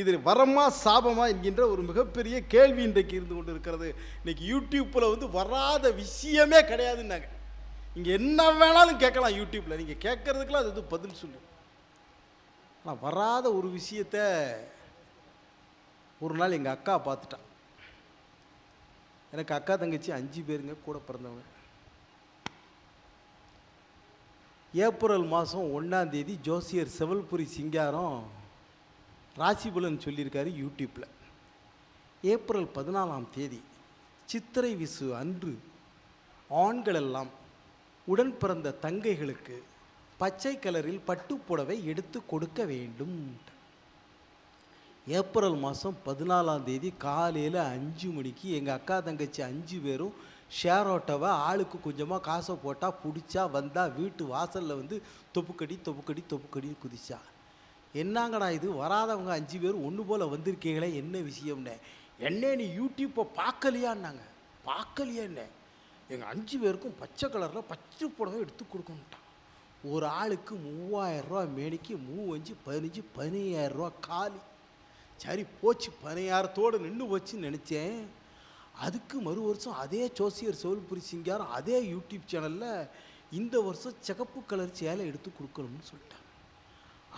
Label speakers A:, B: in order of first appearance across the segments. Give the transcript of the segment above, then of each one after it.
A: இது வரமா சாபமா என்கின்ற ஒரு மிகப்பெரிய கேள்வி இன்றைக்கு இருந்து கொண்டு இருக்கிறது இன்னைக்கு யூடியூப்பில் வந்து வராத விஷயமே கிடையாதுன்னாங்க. இங்கே என்ன வேணாலும் கேட்கலாம் யூடியூப்பில் நீங்கள் கேட்கறதுக்கெல்லாம் அது வந்து பதில் சொல்லு. ஆனால் வராத ஒரு விஷயத்த ஒரு நாள் எங்கள் அக்கா பார்த்துட்டான் எனக்கு அக்கா தங்கச்சி அஞ்சு பேருங்க கூட பிறந்தவங்க. ஏப்ரல் மாதம் ஒன்றாந்தேதி ஜோசியர் செவல்புரி சிங்காரம் ராசிபலன் சொல்லியிருக்காரு யூடியூப்பில் ஏப்ரல் பதினாலாம் தேதி சித்திரை விசு அன்று ஆண்களெல்லாம் உடன் பிறந்த தங்கைகளுக்கு பச்சை கலரில் பட்டுப்புடவை எடுத்து கொடுக்க வேண்டும். ஏப்ரல் மாதம் பதினாலாம் தேதி காலையில் அஞ்சு மணிக்கு எங்கள் அக்கா தங்கச்சி அஞ்சு பேரும் ஷேர் ஆட்டோவை ஆளுக்கு கொஞ்சமாக காசை போட்டால் பிடிச்சா வந்தால் வீட்டு வாசலில் வந்து தொப்புக்கடி தொப்புக்கடி தொப்புக்கடின்னு குதிச்சா. என்னங்கடா இது? வராதவங்க அஞ்சு பேர் ஒன்று போல் வந்திருக்கீங்களே என்ன விஷயம்னே. என்ன நீ யூடியூப்பை பார்க்கலையான்னாங்க. பார்க்கலையா என்ன? எங்கள் அஞ்சு பேருக்கும் பச்சை கலரில் பச்சை புடவை எடுத்து கொடுக்கணுட்டான் ஒரு ஆளுக்கு மூவாயிரரூவா மேனிக்கு மூவஞ்சு பதினஞ்சு பதினையாயிரம் ரூபா காலி. சரி போச்சு. பதினையாயிரத்தோடு நின்று போச்சுன்னு நினச்சேன். அதுக்கு மறு வருஷம் அதே ஜோசியர் சோல்புரி சிங்காரம் அதே யூடியூப் சேனலில் இந்த வருஷம் சிகப்பு கலர் சேலை எடுத்து கொடுக்கணும்னு சொல்லிட்டாங்க.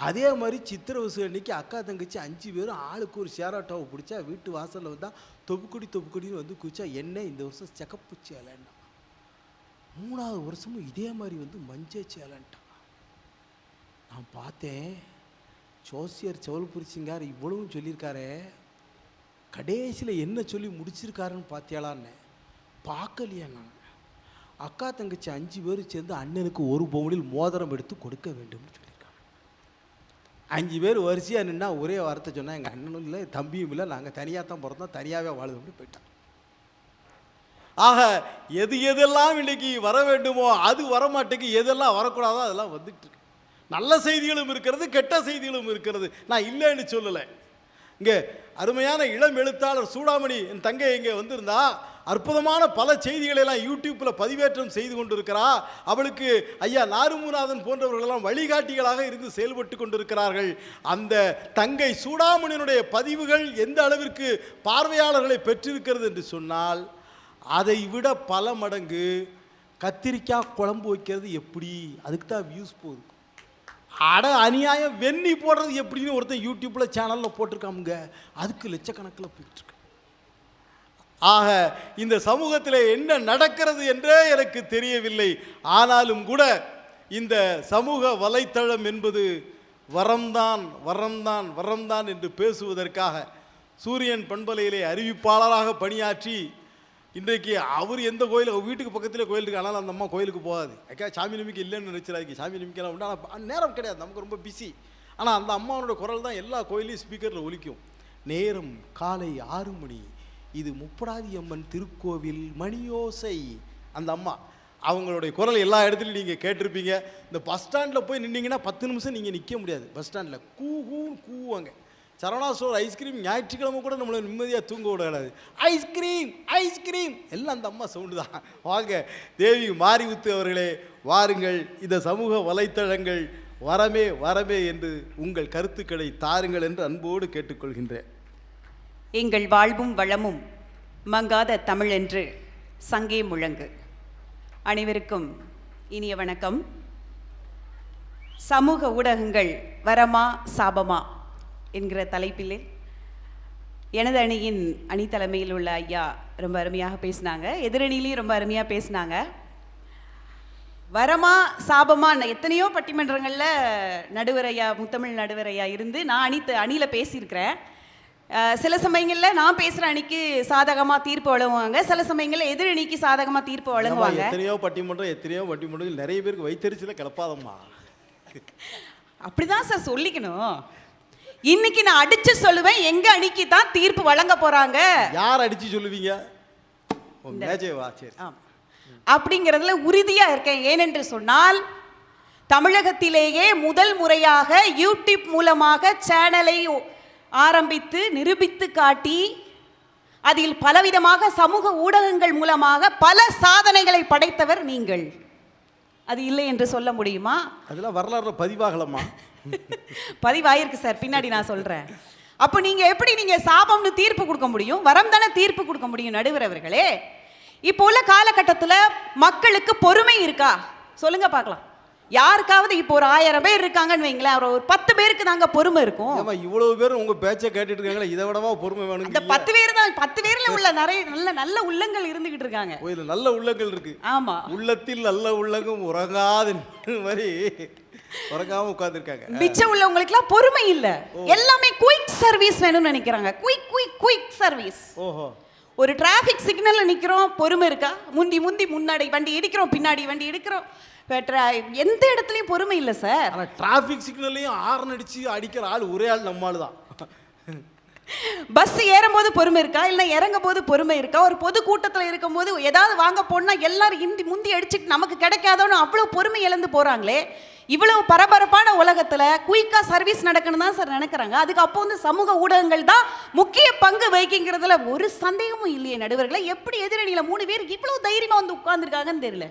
A: அதே மாதிரி சித்திரவசு அன்னைக்கு அக்கா தங்கச்சி அஞ்சு பேரும் ஆளுக்கு ஒரு ஷேராட்டோவை பிடிச்சா வீட்டு வாசலில் வந்தால் தொப்புக்கொடி தொப்புக்கொடின்னு வந்து குதிச்சா என்ன இந்த வருஷம் செக்கப்பு சேலைன்னா மூணாவது வருஷமும் இதே மாதிரி வந்து மஞ்சள் சேலைன்ட்டான். நான் பார்த்தேன். ஜோசியர் செவல்புரி சிங்கார் இவ்வளவும் சொல்லியிருக்காரு. கடைசியில் என்ன சொல்லி முடிச்சிருக்காருன்னு பார்த்தியாளான்னு பார்க்கலையே நான். அக்கா தங்கச்சி அஞ்சு பேரும் சேர்ந்து அண்ணனுக்கு ஒரு பவுனில் மோதிரம் எடுத்து கொடுக்க வேண்டும்னு சொல்லி அஞ்சு பேர் வரிசையாக நின்னா ஒரே வார்த்தை சொன்னால் எங்கள் அண்ணனும் இல்லை தம்பியும் இல்லை. நாங்கள் தனியாக தான் பிறந்தோம். தனியாகவே வாழுதும்னு போயிட்டான் ஆக எது எதெல்லாம் இன்னைக்கு வர வேண்டுமோ அது வரமாட்டேங்கு எதெல்லாம் வரக்கூடாதோ அதெல்லாம் வந்துட்டு இருக்கு. நல்ல செய்திகளும் இருக்கிறது கெட்ட செய்திகளும் இருக்கிறது. நான் இல்லைன்னு சொல்லலை. இங்கே அருமையான இளம் எழுத்தாளர் சூடாமணி என் தங்கை இங்கே வந்திருந்தா அற்புதமான பல செய்திகளை எல்லாம் யூடியூப்பில் பதிவேற்றம் செய்து கொண்டிருக்கிறா. அவளுக்கு ஐயா நாருமுநாதன் போன்றவர்களெல்லாம் வழிகாட்டிகளாக இருந்து செயல்பட்டு கொண்டிருக்கிறார்கள். அந்த தங்கை சூடாமணியினுடைய பதிவுகள் எந்த அளவிற்கு பார்வையாளர்களை பெற்றிருக்கிறது என்று சொன்னால் அதை விட பல மடங்கு கத்திரிக்காய் குழம்பு வைக்கிறது எப்படி? அதுக்கு தான் வியூஸ் போகுது அட அநியாயம் வெண்ணி போடுறது எப்படின்னு ஒருத்தன் யூடியூப்பில் சேனலில் போட்டிருக்காமுங்க. அதுக்கு லட்சக்கணக்கில் போயிட்டுருக்கு. ஆக இந்த சமூகத்தில் என்ன நடக்கிறது என்றே எனக்கு தெரியவில்லை. ஆனாலும் கூட இந்த சமூக வலைத்தளம் என்பது வரம்தான் வரம்தான் வரம்தான் என்று பேசுவதற்காக சூரியன் பண்பலையிலே அறிவிப்பாளராக பணியாற்றி இன்றைக்கு அவர் எந்த கோயில் வீட்டுக்கு பக்கத்தில் கோயில் இருக்கு ஆனால் அந்த அம்மா கோயிலுக்கு போகாது. அக்கா சாமி நம்பிக்கை இல்லைன்னு நினைச்சிடாதீங்க. சாமி நம்பிக்கைலாம் உண்டு. ஆனால் நேரம் கிடையாது. நமக்கு ரொம்ப பிஸி ஆனால் அந்த அம்மாவோட குரல் தான் எல்லா கோயிலையும் ஸ்பீக்கரில் ஒலிக்கும். நேரம் காலை ஆறு மணி. இது முப்படாதி அம்மன் திருக்கோவில் மணியோசை. அந்த அம்மா அவங்களுடைய குரல் எல்லா இடத்துலையும் நீங்கள் கேட்டிருப்பீங்க. இந்த பஸ் ஸ்டாண்டில் போய் நின்னீங்கன்னா பத்து நிமிஷம் நீங்கள் நிற்க முடியாது. பஸ் ஸ்டாண்டில் கூ கூவாங்க சரவணா ஸ்டோர் ஐஸ்கிரீம் ஞாயிற்றுக்கிழமை கூட நம்மளை நிம்மதியாக தூங்க விடாது ஐஸ்கிரீம் ஐஸ்கிரீம். எல்லாம் அந்த அம்மா சவுண்டு தான். வாங்க தேவி மாரிமுத்து அவர்களே வாருங்கள். இந்த சமூக வலைத்தளங்கள் வரமே வரமே என்று உங்கள் கருத்துக்களை தாருங்கள் என்று அன்போடு கேட்டுக்கொள்கின்றேன்.
B: எங்கள் வாழ்வும் வளமும் மங்காத தமிழென்று சங்கே முழங்கு. அனைவருக்கும் இனிய வணக்கம். சமூக ஊடகங்கள் வரமா சாபமா? என்கிற தலைப்பிலே எனது அணியின் அணி தலைமையில் உள்ள ஐயா ரொம்ப அருமையாக பேசினாங்க. எதிரணியிலையும் ரொம்ப அருமையாக பேசினாங்க. வரமா சாபமா எத்தனையோ பட்டிமன்றங்களில் நடுவர் ஐயா முத்தமிழ் நடுவர் ஐயா இருந்து நான் அணி அணியில் பேசியிருக்கிறேன். சில சமயங்களில் நான் பேசுகிற அணிக்கு சாதகமாக தீர்ப்பு வழங்குவாங்க. சில சமயங்களில் எதிர் அணிக்கு சாதகமாக தீர்ப்பு வழங்குவாங்க.
A: எத்தனையோ பட்டிமன்றம் எத்தனையோ பட்டிமன்றங்கள் நிறைய பேருக்கு வைத்தறிச்சல கிளப்பாதம்மா
B: அப்படிதான் சார் சொல்லிக்கணும். இன்னைக்கு நான் அடிச்சு சொல்லுவேன் எங்க அணிக்கு தான் தீர்ப்பு வழங்க போறாங்க.
A: யார் அடிச்சு சொல்லுவீங்க.
B: அப்படிங்கிறதுல உறுதியா இருக்கேன். ஏனென்று சொன்னால் தமிழகத்திலேயே முதல் முறையாக யூடியூப் மூலமாக சேனலை ஆரம்பித்து நிரூபித்து காட்டி அதில் பலவிதமாக சமூக ஊடகங்கள் மூலமாக பல சாதனைகளை படைத்தவர் நீங்கள். அது இல்லை என்று சொல்ல முடியுமா?
A: அதெல்லாம் வரலாறுல பதிவாகலம்மா.
B: பதிவாயிருக்கு சார் பின்னாடி நான் சொல்கிறேன் அப்போ நீங்க எப்படி நீங்க சாபம்னு தீர்ப்பு கொடுக்க முடியும்? வரம் தானே தீர்ப்பு கொடுக்க முடியும் நடுவர் அவர்களே? இப்போ உள்ள காலகட்டத்துல மக்களுக்கு பொறுமை இருக்கா? சொல்லுங்க பார்க்கலாம். யாருக்காவது இப்போ ஒரு ஆயிரம் பேர் இருக்காங்கன்னு வைங்களேன் ஒரு ஒரு பத்து பேருக்கு தாங்க பொறுமை இருக்கும்.
A: ஏமா இவ்வளவு பேர் உங்க பேச்சை கேட்டுட்டு இருக்காங்களே இதை விடவா பொறுமை வேணும்
B: பத்து பேர் தான் பத்து பேர்ல உள்ள நிறைய நல்ல நல்ல உள்ளங்கள் இருந்துகிட்டு இருக்காங்க.
A: இதுல நல்ல உள்ளங்கள் இருக்கு.
B: ஆமா.
A: உள்ளத்தில் நல்ல உள்ளங்கும் உறங்காது மாதிரி. உறங்காம உட்கார்ந்துருக்காங்க.
B: மிச்சம் உள்ளவங்களுக்குலாம் பொறுமை இல்ல. எல்லாமே குயிக் சர்வீஸ் வேணும்னு நினைக்கிறாங்க. குயிக் குயிக் குயிக் சர்வீஸ்
A: ஓஹோ.
B: ஒரு டிராஃபிக் சிக்னல்ல நிக்கிறோம் பொறுமை இருக்கா? முந்தி முந்தி முன்னாடி வண்டி இடிக்கிறோம் பின்னாடி வண்டி இடிக்கிறோம். எந்த இடத்துலயும் பொறுமை இல்ல சார்
A: டிராஃபிக் சிக்னல்லையும் ஆர்ன் அடிச்சு அடிக்கிற ஆள் ஒரே ஆள் நம்ம ஆளு தான்
B: பஸ் ஏறும்போது பொறுமை இருக்கா? இல்லை இறங்கும் போது பொறுமை இருக்கா? ஒரு பொது கூட்டத்துல இருக்கும்போது ஏதாவது வாங்க போனால் எல்லாரும் இந்தி முந்தி அடிச்சுட்டு நமக்கு கிடைக்காதோன்னு அவ்வளோ பொறுமை இழந்து போகிறாங்களே இவ்வளவு பரபரப்பான உலகத்தில் குயிக்காக சர்வீஸ் நடக்கணும் தான் சார் நினைக்கிறாங்க. அதுக்கு அப்போ வந்து சமூக ஊடகங்கள் தான் முக்கிய பங்கு வகிக்குங்கிறதுல ஒரு சந்தேகமும் இல்லையே நடுவர்களை. எப்படி எதிரணியில் மூணு பேர் இவ்வளோ தைரியமாக வந்து உட்காந்துருக்காங்கன்னு தெரியல.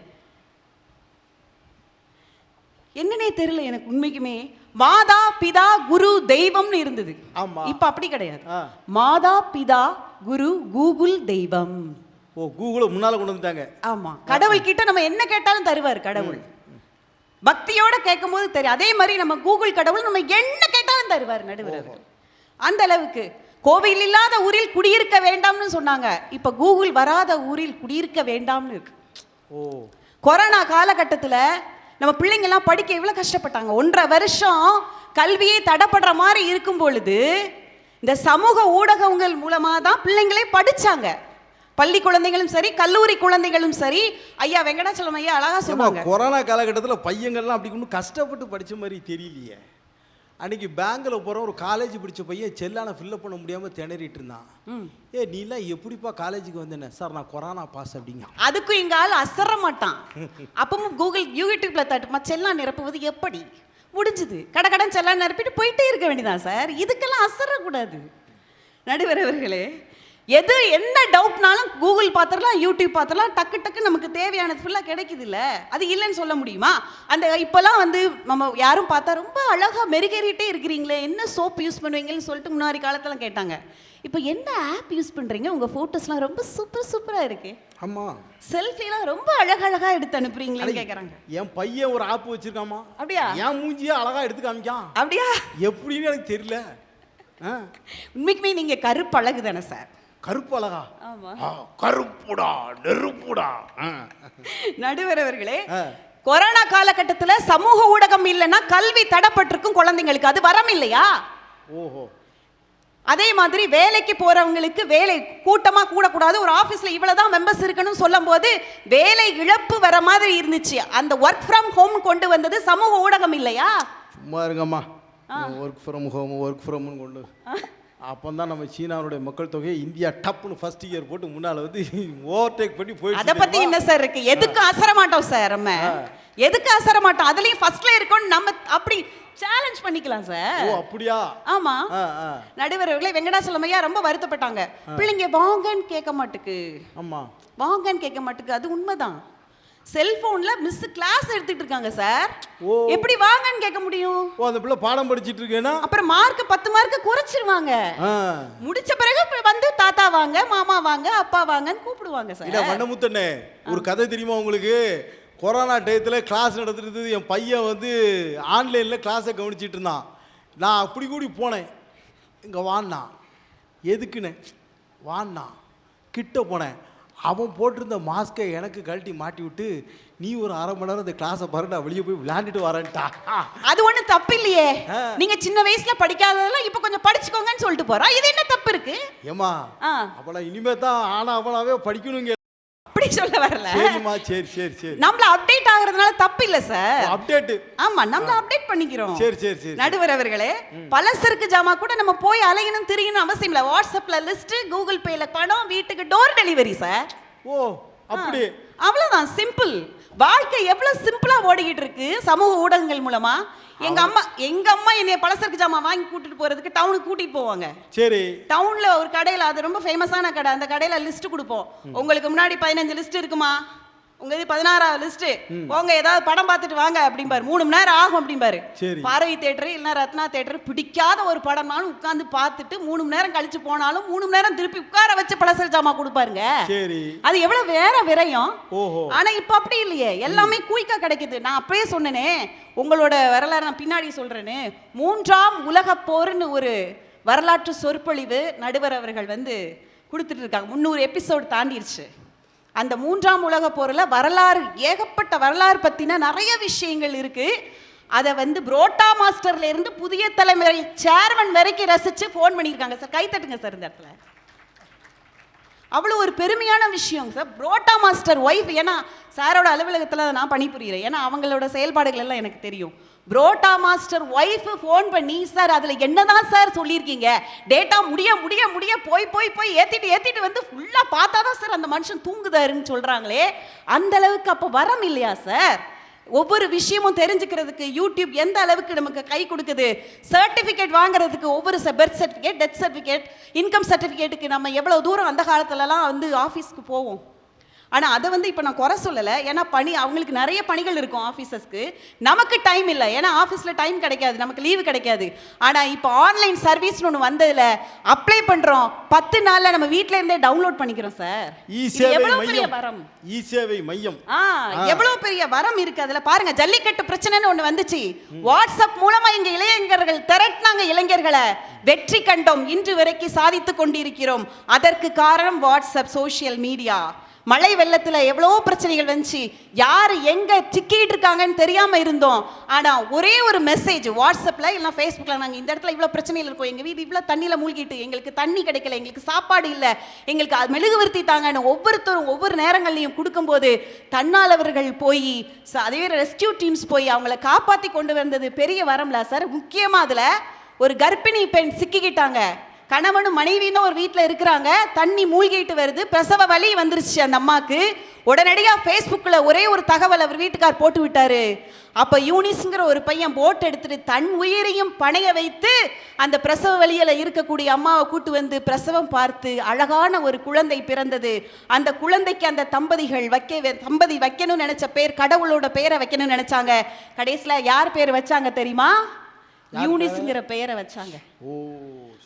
B: என்னன்னே தெரியல எனக்கு உண்மைக்குமே. மாதா பிதா குரு தெய்வம்னு இருந்தது.
A: ஆமா.
B: இப்ப அப்படி கிடையாது. மாதா பிதா குரு கூகுள் தெய்வம்.
A: ஓ கூகுளை முன்னால கொண்டு வந்துட்டாங்க.
B: ஆமா. கடவுள் கிட்ட நம்ம என்ன கேட்டாலும் தருவார் கடவுள். பக்தியோட கேட்கும்போது தெரியும். அதே மாதிரி நம்ம கூகுள் கடவுள் நம்ம என்ன கேட்டாலும் தருவார் நடுவர். அந்த அளவுக்கு. கோவில் இல்லாத ஊரில் குடியிருக்க வேண்டாம்னு சொன்னாங்க. இப்ப கூகுள் வராத ஊரில் குடியிருக்க வேண்டாம்னு இருக்கு.
A: ஓ.
B: கொரோனா காலகட்டத்தில் நம்ம பிள்ளைங்கெல்லாம் படிக்க எவ்வளோ கஷ்டப்பட்டாங்க? ஒன்றரை வருஷம் கல்வியே தடப்படுற மாதிரி இருக்கும் பொழுது இந்த சமூக ஊடகங்கள் மூலமாக தான் பிள்ளைங்களே படிச்சாங்க. பள்ளி குழந்தைகளும் சரி கல்லூரி குழந்தைகளும் சரி ஐயா வெங்கடாச்சலம் ஐயா அழகா
A: ஏம்மா,
B: சொன்னாங்க
A: கொரோனா காலகட்டத்தில் பையங்கள்லாம் அப்படி ஒன்றும் கஷ்டப்பட்டு படிச்ச மாதிரி தெரியலையே. அன்னைக்கு பேங்க்கில் போகிற ஒரு காலேஜ் படிச்ச பையன் செல்லான ஃபில்லப் பண்ண முடியாமல் திணறிட்டு இருந்தான். ஏ நீலாம் எப்படிப்பா காலேஜுக்கு வந்தேன்னு? சார் நான் கொரோனா பாஸ் அப்படிங்க.
B: அதுக்கும் எங்க ஆள் அசர மாட்டான். அப்பவும் கூகுள் யூடியூப்ல தட்டுமா செல்லாம் நிரப்புவது எப்படி? முடிஞ்சுது. கடை கடன் செல்லாம் நிரப்பிட்டு போயிட்டே இருக்க வேண்டியதான் சார். இதுக்கெல்லாம் அசரக்கூடாது. நடுவர் அவர்களே எது என்ன டவுட்னாலும் கூகுள் பார்த்துடலாம் யூடியூப் பார்த்துடலாம் டக்கு டக்கு நமக்கு தேவையானது ஃபுல்லாக கிடைக்குது இல்ல அது இல்லைன்னு சொல்ல முடியுமா? அந்த இப்போலாம் வந்து நம்ம யாரும் பார்த்தா ரொம்ப அழகாக மெருகேறிட்டே இருக்கிறீங்களே என்ன சோப் யூஸ் பண்ணுவீங்கன்னு சொல்லிட்டு முன்னாடி காலத்தில் கேட்டாங்க. இப்போ என்ன ஆப் யூஸ் பண்ணுறீங்க உங்கள் ஃபோட்டோஸ்லாம் ரொம்ப சூப்பர் சூப்பராக இருக்கு.
A: ஆமாம்
B: செல்ஃபிலாம் ரொம்ப அழகழகா எடுத்து அனுப்புறீங்களேன்னு கேக்குறாங்க.
A: என் பையன் ஒரு ஆப் வச்சிருக்காமா?
B: அப்படியா?
A: என் மூஞ்சியே அழகா எடுத்து காமிக்கான்.
B: அப்படியா?
A: எப்படின்னு எனக்கு தெரியல.
B: உண்மைக்குமே நீங்க கருப்பு அழகு தானே சார்
A: கருப்பு அழகா கருப்புடா நெருப்புடா. ஆ.
B: நடுவர் அவர்களே
A: ஆ.
B: கொரோனா காலகட்டத்துல சமூக ஊடகம் இல்லைன்னா கல்வி தடப்பட்டிருக்கும் குழந்தைங்களுக்கு அது வரம் இல்லையா
A: ஓஹோ.
B: அதே மாதிரி வேலைக்கு போறவங்களுக்கு வேலை கூட்டமா கூடக்கூடாது. ஒரு ஆபீஸ்ல இவ்வளவுதான் மெம்பர்ஸ் இருக்கணும் சொல்லும் போது வேலை இழப்பு வர மாதிரி இருந்துச்சு. அந்த ஒர்க் ஃப்ரம் ஹோம் கொண்டு வந்தது சமூக ஊடகம் இல்லையா?
A: சும்மா இருங்கம்மா. ஒர்க் ஃப்ரம் ஹோம் ஒர்க் ஃப்ரம்னு கொண்டு. அப்போ தான் நம்ம சீனாவுடைய மக்கள் தொகையை இந்தியா டப்புன்னு ஃபர்ஸ்ட் இயர் போட்டு முன்னால் வந்து ஓவர்டேக் பண்ணி போயிடுச்சு
B: அத பத்தி
A: தெரியுமா?
B: என்ன சார் இருக்கு? எதுக்கு அசர மாட்டோம் சார் நம்ம? எதுக்கு அசர மாட்டோம் அதுலயும் ஃபர்ஸ்ட்ல இருக்கோம் நம்ம அப்படி சேலஞ்ச் பண்ணிக்கலாம்
A: ஓ
B: சார்
A: அப்படியா?
B: ஆமா. நடுவர்களே வெங்கடாச்சலம் ஐயா ரொம்ப வருத்தப்பட்டாங்க. பிள்ளைங்க வாங்கன்னு கேட்க மாட்டுக்கு.
A: ஆமாம்
B: வாங்கன்னு கேட்க மாட்டுக்கு. அது உண்மைதான். செல்போன்ல மிஸ் கிளாஸ் எடுத்துட்டு இருக்காங்க சார். எப்படி வாங்கன்னு கேட்க முடியும்?
A: ஓ அந்த பிள்ளை பாடம் படிச்சிட்டு இருக்கேன்னா
B: அப்புறம் மார்க் பத்து மார்க் குறைச்சிருவாங்க.
A: ஆ.
B: முடிச்ச பிறகு வந்து தாத்தா வாங்க மாமா வாங்க அப்பா வாங்கன்னு கூப்பிடுவாங்க சார்
A: வண்ணமுத்தண்ணே ஒரு கதை தெரியுமா உங்களுக்கு? கொரோனா டயத்தில் கிளாஸ் நடந்துட்டு என் பையன் வந்து ஆன்லைனில் கிளாஸை கவனிச்சிட்டு இருந்தான். நான் அப்படி கூடி போனேன். இங்கே வான்னா எதுக்குன்னு? வான்னா கிட்ட போனேன். அவன் போட்டிருந்த மாஸ்க்கை எனக்கு கழட்டி மாட்டி விட்டு நீ ஒரு அரை மணி நேரம் இந்த கிளாஸை பாரு நான் வெளியே போய் விளையாண்டுட்டு வரேன்ட்டா
B: அது ஒண்ணு தப்பு இல்லையே. நீங்க சின்ன வயசுல படிக்காததெல்லாம் இப்ப கொஞ்சம் படிச்சுக்கோங்கன்னு சொல்லிட்டு போறோம் இது என்ன தப்பு இருக்கு?
A: ஏமா அவளை இனிமே தான் ஆனா அவளாவே படிக்கணுங்க.
B: அப்படி சொல்ல வரல.
A: சரிம்மா சரி சரி சரி.
B: நம்மள அப்டேட் ஆகுறதுனால தப்பு இல்ல சார்
A: அப்டேட்டு
B: ஆமா நம்மள அப்டேட் பண்ணிக்கிறோம்.
A: சரி சரி சரி
B: நடுவர் அவர்களே பலசருக்கு ஜாமா கூட நம்ம போய் அலையணும் திரியணும் அவசியம் இல்ல. வாட்ஸ்அப்ல லிஸ்ட் கூகுள் பேல பணம் வீட்டுக்கு டோர் டெலிவரி சார்
A: ஓ. அப்படி
B: அவ்வளவுதான் சிம்பிள் வாழ்க்கை எவ்வளவு சிம்பிளா ஓடிக்கிட்டு இருக்கு சமூக ஊடகங்கள் மூலமா. எங்க அம்மா எங்க அம்மா என்னைய பலசருக்கு ஜாமா வாங்கி கூட்டிட்டு போறதுக்கு டவுனுக்கு கூட்டிட்டு போவாங்க.
A: சரி.
B: டவுன்ல ஒரு கடையில அது ரொம்ப ஃபேமஸான கடை அந்த கடையில லிஸ்ட் கொடுப்போம். உங்களுக்கு முன்னாடி பதினஞ்சு லிஸ்ட் இருக்குமா? உங்க இது பதினாறாவது லிஸ்ட் போங்க ஏதாவது படம் பார்த்துட்டு வாங்க அப்படிம்பாரு. மூணு மணி நேரம் ஆகும் அப்படிம்பாரு. பார்வை தேட்டர் இல்லைன்னா ரத்னா தேட்டர் பிடிக்காத ஒரு படம்னாலும் உட்காந்து பார்த்துட்டு மூணு மணி நேரம் கழிச்சு போனாலும் மூணு மணி நேரம் திருப்பி உட்கார வச்சு பழசர ஜாமா கொடுப்பாருங்க. அது எவ்வளவு வேற விரயம். ஆனா இப்ப அப்படி இல்லையே. எல்லாமே குயிக்கா கிடைக்குது. நான் அப்பயே சொன்னேனே உங்களோட வரலாறு நான் பின்னாடி சொல்றேன்னு மூன்றாம் உலகப் போர்னு ஒரு வரலாற்று சொற்பொழிவு நடுவர் அவர்கள் வந்து கொடுத்துட்டு இருக்காங்க. முந்நூறு எபிசோடு தாண்டிடுச்சு அந்த மூன்றாம் உலகப் போரில் வரலாறு ஏகப்பட்ட வரலாறு பற்றின நிறைய விஷயங்கள் இருக்குது அதை வந்து புரோட்டா மாஸ்டர்லேருந்து புதிய தலைமுறை சேர்மன் வரைக்கும் ரசித்து ஃபோன் பண்ணியிருக்காங்க. சார் கைத்தட்டுங்க சார் இந்த இடத்துல. அவ்வளோ ஒரு பெருமையான விஷயம் சார். புரோட்டா மாஸ்டர் ஒய்ஃப் ஏன்னா சாரோட அலுவலகத்தில் நான் பணிபுரிகிறேன் ஏன்னா அவங்களோட செயல்பாடுகள் எல்லாம் எனக்கு தெரியும். புரோட்டா மாஸ்டர் ஒய்ஃப் ஃபோன் பண்ணி சார் அதில் என்னதான் சார் சொல்லியிருக்கீங்க? டேட்டா முடிய முடிய முடிய போய் போய் போய் ஏற்றிட்டு ஏற்றிட்டு வந்து ஃபுல்லாக பார்த்தா தான் சார் அந்த மனுஷன் தூங்குதாருன்னு சொல்கிறாங்களே அந்த அளவுக்கு அப்போ வரம் இல்லையா சார்? ஒவ்வொரு விஷயமும் தெரிஞ்சுக்கிறதுக்கு யூடியூப் எந்த அளவுக்கு நமக்கு கை கொடுக்குது? சர்டிஃபிகேட் வாங்குறதுக்கு ஒவ்வொரு birth certificate death certificate income சர்டிஃபிகேட்டுக்கு நம்ம எவ்வளோ தூரம் அந்த காலத்துலலாம் வந்து ஆஃபீஸ்க்கு போவோம்? ஆனால் அதை வந்து இப்போ நான் குறை சொல்லலை. ஏன்னா பணி அவங்களுக்கு நிறைய பணிகள் இருக்கும் ஆஃபீஸர்ஸ்க்கு நமக்கு டைம் இல்லை. ஏன்னா ஆஃபீஸில் டைம் கிடைக்காது. நமக்கு லீவு கிடைக்காது. ஆனால் இப்போ ஆன்லைன் சர்வீஸ்னு ஒன்று வந்ததில் அப்ளை பண்ணுறோம் பத்து நாளில் நம்ம வீட்டில இருந்தே டவுன்லோட் பண்ணிக்கிறோம் சார் பெரிய
A: மையம்.
B: வரம்?
A: இ சேவை மையம்.
B: ஆ எவ்வளவு பெரிய வரம் இருக்கு அதுல? பாருங்க ஜல்லிக்கட்டு பிரச்சனைன்னு ஒண்ணு வந்துச்சு. வாட்ஸ்அப் மூலமா எங்க இளைஞர்கள் திரட்டினாங்க இளைஞர்களை. வெற்றி கண்டோம். இன்று வரைக்கும் சாதித்து கொண்டிருக்கிறோம். அதற்கு காரணம் வாட்ஸ்அப் சோஷியல் மீடியா மழை வெள்ளத்தில் எவ்வளவோ பிரச்சனைகள் வந்துச்சு. யார் எங்கே சிக்கிட்டு இருக்காங்கன்னு தெரியாமல் இருந்தோம். ஆனால் ஒரே ஒரு மெசேஜ் வாட்ஸ்அப்பில் இல்ல ஃபேஸ்புக்கில் நாங்கள் இந்த இடத்துல இவ்வளோ பிரச்சனைகள் இருக்கோம். எங்கள் வீடு இவ்வளோ தண்ணியில் மூழ்கிட்டு எங்களுக்கு தண்ணி கிடைக்கல எங்களுக்கு சாப்பாடு இல்லை எங்களுக்கு அது மெழுகுவர்த்தி தாங்கன்னு ஒவ்வொருத்தரும் ஒவ்வொரு நேரங்கள்லையும் கொடுக்கும்போது தன்னாளவர்கள் போய் அதே ரெஸ்கியூ டீம்ஸ் போய் அவங்கள காப்பாற்றி கொண்டு வந்தது பெரிய வரம்ல சார். முக்கியமாக அதில் ஒரு கர்ப்பிணி பெண் சிக்கிக்கிட்டாங்க. கணவனும் மனைவின்னு ஒரு வீட்டில் இருக்கிறாங்க. தண்ணி மூழ்கிட்டு வருது. பிரசவ வலி வந்துருச்சு அந்த அம்மாக்கு. உடனடியாக ஃபேஸ்புக்கில் ஒரே ஒரு தகவல் அவர் வீட்டுக்கார் போட்டு விட்டாரு. அப்போ யூனிஸ்ங்கிற ஒரு பையன் போட் எடுத்துட்டு தன் உயிரையும் பணைய வைத்து அந்த பிரசவ வலியில இருக்கக்கூடிய அம்மாவை கூட்டு வந்து பிரசவம் பார்த்து அழகான ஒரு குழந்தை பிறந்தது. அந்த குழந்தைக்கு அந்த தம்பதிகள் வைக்க தம்பதி வைக்கணும்னு நினைச்ச பேர் கடவுளோட பெயரை வைக்கணும்னு நினைச்சாங்க. கடைசியில் யார் பேர் வச்சாங்க தெரியுமா? யூனிஸ்ங்கிற பெயரை வச்சாங்க.
A: ஓ.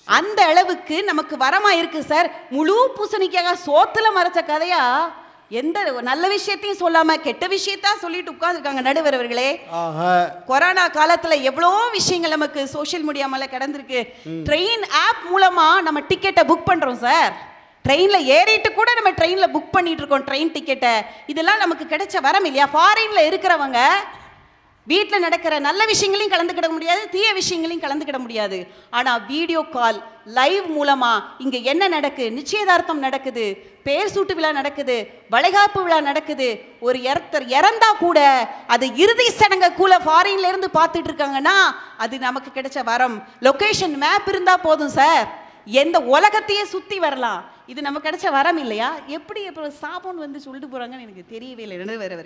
B: அந்த அளவுக்கு நமக்கு வரமா இருக்கு சார். முழு பூசணிக்காக சோத்துல மறைச்ச கதையா? எந்த நல்ல விஷயத்தையும் சொல்லாம கெட்ட விஷயத்தா சொல்லிட்டு உட்கார்ந்துருக்காங்க நடுவர் அவர்களே.
A: ஆஹா.
B: கொரோனா காலத்துல எவ்வளோ விஷயங்கள் நமக்கு சோஷியல் மீடியா மேல கிடந்திருக்கு. ட்ரெயின் ஆப் மூலமா நம்ம டிக்கெட்டை புக் பண்றோம் சார். ட்ரெயின்ல ஏறிட்டு கூட நம்ம ட்ரெயின்ல புக் பண்ணிட்டு இருக்கோம் ட்ரெயின் டிக்கெட்டை இதெல்லாம் நமக்கு கிடைச்ச வரம் இல்லையா? ஃபாரின்ல இருக்கிறவங்க வீட்டில் நடக்கிற நல்ல விஷயங்களையும் கலந்துக்கிட முடியாது தீய விஷயங்களையும் கலந்துக்கிட முடியாது. ஆனால் வீடியோ கால் லைவ் மூலமாக இங்கே என்ன நடக்கு நிச்சயதார்த்தம் நடக்குது பேர் சூட்டு விழா நடக்குது வளைகாப்பு விழா நடக்குது. ஒரு இறத்தர் இறந்தா கூட அது இறுதி சடங்க கூட ஃபாரின்ல இருந்து பார்த்துட்டு இருக்காங்கன்னா அது நமக்கு கிடைச்ச வரம். லொக்கேஷன் மேப் இருந்தா போதும் சார் எந்த உலகத்தையே சுற்றி வரலாம். இது நமக்கு கிடைச்ச வரம் இல்லையா? எப்படி இப்போ சாபம் வந்து சொல்லிட்டு போகிறாங்கன்னு எனக்கு தெரியவே இல்லை. நடுவர்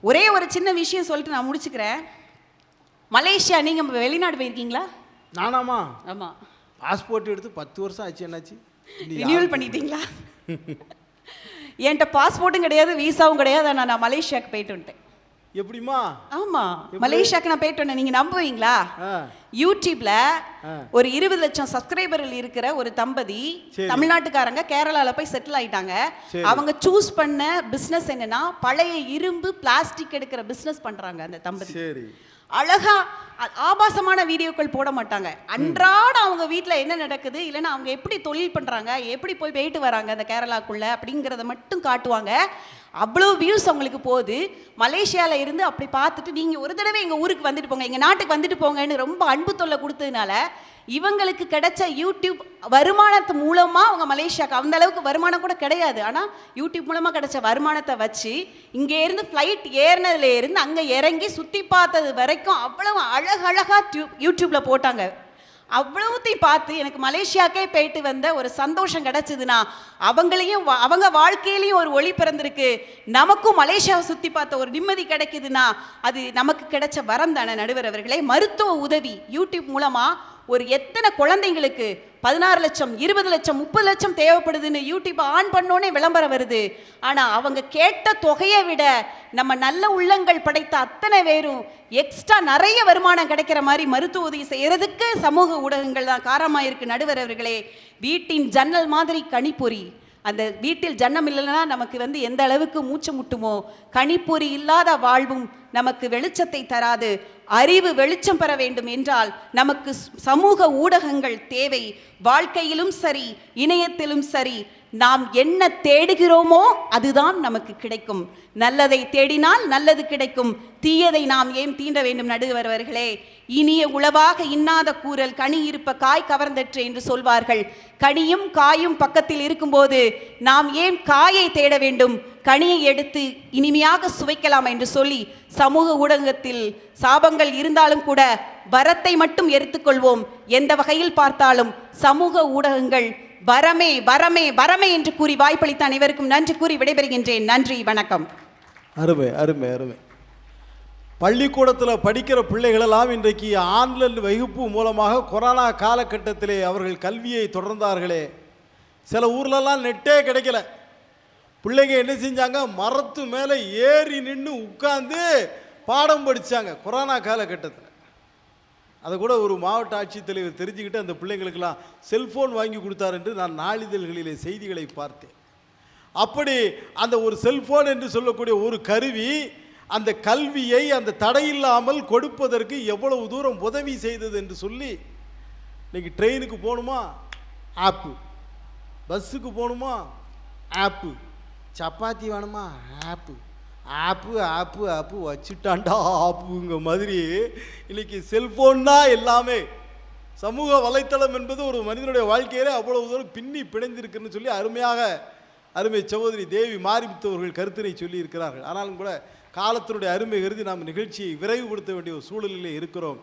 B: ஒரே ஒரு சின்ன விஷயம் சொல்லிட்டு நான் முடிச்சுக்கிறேன். மலேசியா நீங்க வெளிநாடு போயிருக்கீங்களா?
A: நானாமா?
B: ஆமா.
A: பாஸ்போர்ட் எடுத்து பத்து வருஷம் ஆச்சு என்னாச்சு?
B: ரினியூவல் பண்ணிட்டீங்களா? என்கிட்ட பாஸ்போர்ட்டும் கிடையாது விசாவும் கிடையாது ஆனா நான் மலேசியாக்கு போயிட்டு வந்துட்டேன்.
A: எப்படிமா
B: ஆமா. மலேசியாக்கு நான் போயிட்டு வந்தேன். நீங்க நம்புவீங்களா? யூடியூப்ல. ஒரு இருபது லட்சம் சப்ஸ்கிரைபர்கள் இருக்கிற ஒரு தம்பதி. தமிழ்நாட்டுக்காரங்க கேரளால போய் செட்டில் ஆயிட்டாங்க. அவங்க சூஸ் பண்ண பிசினஸ் என்னன்னா பழைய இரும்பு பிளாஸ்டிக் எடுக்கிற பிசினஸ் பண்றாங்க அந்த தம்பதி. அழகா ஆபாசமான வீடியோக்கள் போட மாட்டாங்க. அன்றாட அவங்க வீட்டில் என்ன நடக்குது? இல்லைன்னா அவங்க எப்படி தொழில் பண்றாங்க? எப்படி போய் போயிட்டு வராங்க அந்த கேரளாக்குள்ள அப்படிங்கிறத மட்டும் காட்டுவாங்க. அவ்வளோ வியூஸ் அவங்களுக்கு போகுது. மலேசியாவில் இருந்து அப்படி பார்த்துட்டு நீங்கள் ஒரு தடவை எங்கள் ஊருக்கு வந்துட்டு போங்க எங்கள் நாட்டுக்கு வந்துட்டு போங்கன்னு ரொம்ப அன்பு தொல்லை கொடுத்ததுனால இவங்களுக்கு கிடைச்ச யூடியூப் வருமானத்து மூலமாக அவங்க மலேசியாவுக்கு அந்த அளவுக்கு வருமானம் கூட கிடையாது. ஆனால் யூடியூப் மூலமாக கிடைச்ச வருமானத்தை வச்சு இங்கேருந்து ஃப்ளைட் ஏறினதுலேருந்து அங்கே இறங்கி சுற்றி பார்த்தது வரைக்கும் அவ்வளோ அழகழகா டியூப் யூடியூப்பில் போட்டாங்க. அவ்வளவுத்தையும் பார்த்து எனக்கு மலேசியாக்கே போயிட்டு வந்த ஒரு சந்தோஷம் கிடச்சிதுன்னா அவங்களையும் அவங்க வாழ்க்கையிலையும் ஒரு ஒளி பிறந்திருக்கு. நமக்கும் மலேசியாவை சுற்றி பார்த்த ஒரு நிம்மதி கிடைக்குதுன்னா அது நமக்கு கிடைச்ச வரம் தானே நடுவர் அவர்களே. மருத்துவ உதவி யூடியூப் மூலமாக ஒரு எத்தனை குழந்தைங்களுக்கு பதினாறு லட்சம் இருபது லட்சம் முப்பது லட்சம் தேவைப்படுதுன்னு யூடியூப் ஆன் பண்ணோன்னே விளம்பரம் வருது. ஆனால் அவங்க கேட்ட தொகையை விட நம்ம நல்ல உள்ளங்கள் படைத்த அத்தனை பேரும் எக்ஸ்ட்ரா நிறைய வருமானம் கிடைக்கிற மாதிரி மருத்துவ உதவி செய்கிறதுக்கு சமூக ஊடகங்கள் தான் காரணமாக இருக்குது நடுவர் அவர்களே. வீட்டின் ஜன்னல் மாதிரி கணிப்பொறி. அந்த வீட்டில் ஜன்னம் இல்லைன்னா நமக்கு வந்து எந்த அளவுக்கு மூச்சு முட்டுமோ கணிப்பொறி இல்லாத வாழ்வும் நமக்கு வெளிச்சத்தை தராது. அறிவு வெளிச்சம் பெற வேண்டும் என்றால் நமக்கு சமூக ஊடகங்கள் தேவை. வாழ்க்கையிலும் சரி இணையத்திலும் சரி நாம் என்ன தேடுகிறோமோ அதுதான் நமக்கு கிடைக்கும். நல்லதை தேடினால் நல்லது கிடைக்கும். தீயதை நாம் ஏன் தீண்ட வேண்டும் நடுவரவர்களே? இனிய உளவாக இன்னாத கூறல் கனி இருப்ப காய் கவர்ந்தற்று என்று சொல்வார்கள். கனியும் காயும் பக்கத்தில் இருக்கும்போது நாம் ஏன் காயை தேட வேண்டும்? கனியை எடுத்து இனிமையாக சுவைக்கலாம் என்று சொல்லி சமூக ஊடகத்தில் சாபங்கள் இருந்தாலும் கூட வரத்தை மட்டும் எரித்துக்கொள்வோம் எந்த வகையில் பார்த்தாலும் சமூக ஊடகங்கள் வரமே வரமே வரமே என்று கூறி வாய்ப்பளித்த அனைவருக்கும் நன்றி கூறி விடைபெறுகின்றேன். நன்றி வணக்கம்.
A: அருமை அருமை அருமை. பள்ளிக்கூடத்தில் படிக்கிற பிள்ளைகளெல்லாம் இன்றைக்கு ஆன்லைன் வகுப்பு மூலமாக கொரோனா காலகட்டத்திலே அவர்கள் கல்வியை தொடர்ந்தார்களே. சில ஊர்லலாம் நெட்டே கிடைக்கல. பிள்ளைங்க என்ன செஞ்சாங்க? மரத்து மேலே ஏறி நின்று உட்காந்து பாடம் படித்தாங்க கொரோனா காலகட்டத்தில். அதை கூட ஒரு மாவட்ட ஆட்சித்தலைவர் தெரிஞ்சுக்கிட்டு அந்த பிள்ளைங்களுக்கெல்லாம் செல்ஃபோன் வாங்கி கொடுத்தார் என்று நான் நாளிதழ்களிலே செய்திகளை பார்த்தேன். அப்படி அந்த ஒரு செல்ஃபோன் என்று சொல்லக்கூடிய ஒரு கருவி அந்த கல்வியை அந்த தடையில்லாமல் கொடுப்பதற்கு எவ்வளவு தூரம் உதவி செய்தது என்று சொல்லி இன்னைக்கு ட்ரெயினுக்கு போகணுமா? ஆப்பு பஸ்ஸுக்கு போகணுமா? ஆப்பு சப்பாத்தி வேணுமா? ஆப்பு ஆப்பு ஆப்பு ஆப்பு வச்சுட்டான்டா ஆப்புங்க மாதிரி. இன்னைக்கு செல்போன் தான் எல்லாமே. சமூக வலைத்தளம் என்பது ஒரு மனிதனுடைய வாழ்க்கையிலே அவ்வளவு தூரம் பின்னி பிணைந்திருக்குன்னு சொல்லி அருமையாக அருமை சகோதரி தேவி மாரிமுத்தவர்கள் கருத்தினை சொல்லி இருக்கிறார்கள் ஆனாலும் கூட காலத்தினுடைய அருமை கருதி நாம் நிகழ்ச்சியை விரைவுபடுத்த வேண்டிய ஒரு சூழலிலே இருக்கிறோம்.